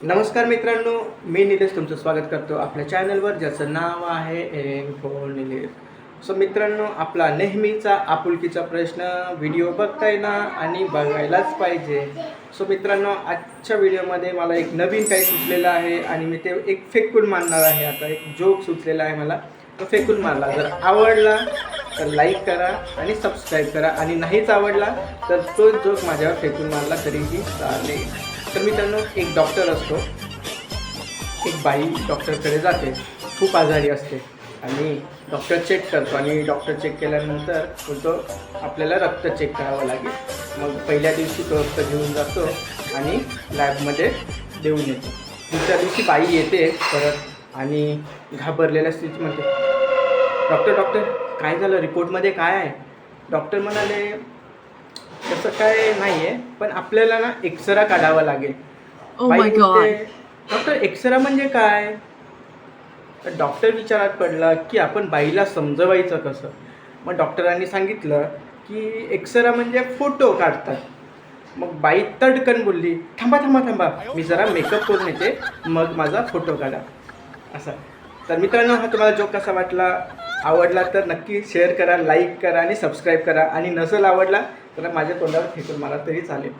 नमस्कार मित्रांनो मी निलेश तुमचं स्वागत करतो आपल्या चॅनलवर ज्याचं नाव आहे एम फोर निलेश. सो मित्रांनो आपला नेहमीचा आपुलकीचा प्रश्न व्हिडिओ बघताय ना आणि बघायलाच पाहिजे. सो मित्रांनो आजच्या व्हिडिओमध्ये मला एक नवीन काही सुचलेलं आहे आणि मी ते एक फेकून मारणार आहे. आता एक जोक सुचलेला आहे मला. तो फेकून मारला. जर आवडला तर लाईक करा आणि सबस्क्राईब करा. आणि नाहीच आवडला तर तो जोक माझ्यावर फेकून मारला तरीही चालेल. तर मित्रांनो एक डॉक्टर असतो. एक बाई डॉक्टरकडे जाते. खूप आजारी असते. आणि डॉक्टर चेक करतो. आणि डॉक्टर चेक केल्यानंतर बोलतो आपल्याला रक्त चेक करावं लागेल. मग पहिल्या दिवशी तो रक्त घेऊन जातो आणि लॅबमध्ये देऊन येतो. दुसऱ्या दिवशी बाई येते परत आणि घाबरलेल्या स्थिती म्हणते डॉक्टर डॉक्टर काय झालं? रिपोर्टमध्ये काय आहे? डॉक्टर म्हणाले तसं काय नाही आहे पण आपल्याला ना एक्सरा काढावा लागेल. Oh my god. Doctor X-ray म्हणजे काय? तर डॉक्टर विचारात पडला की आपण बाईला समजवायचं कसं? मग डॉक्टरांनी सांगितलं की एक्सरा म्हणजे फोटो काढतात. मग बाई तडकन बोलली थांबा थांबा थांबा मी जरा मेकअप करून येते मग माझा फोटो काढा. असा. तर मित्रांनो हा तुम्हाला जोक कसा वाटला? आवडला तर नक्की शेअर करा लाईक करा आणि सबस्क्राईब करा. आणि नसेल आवडला तर माझ्या तोंडावर फेकून मारा तरी चालेल.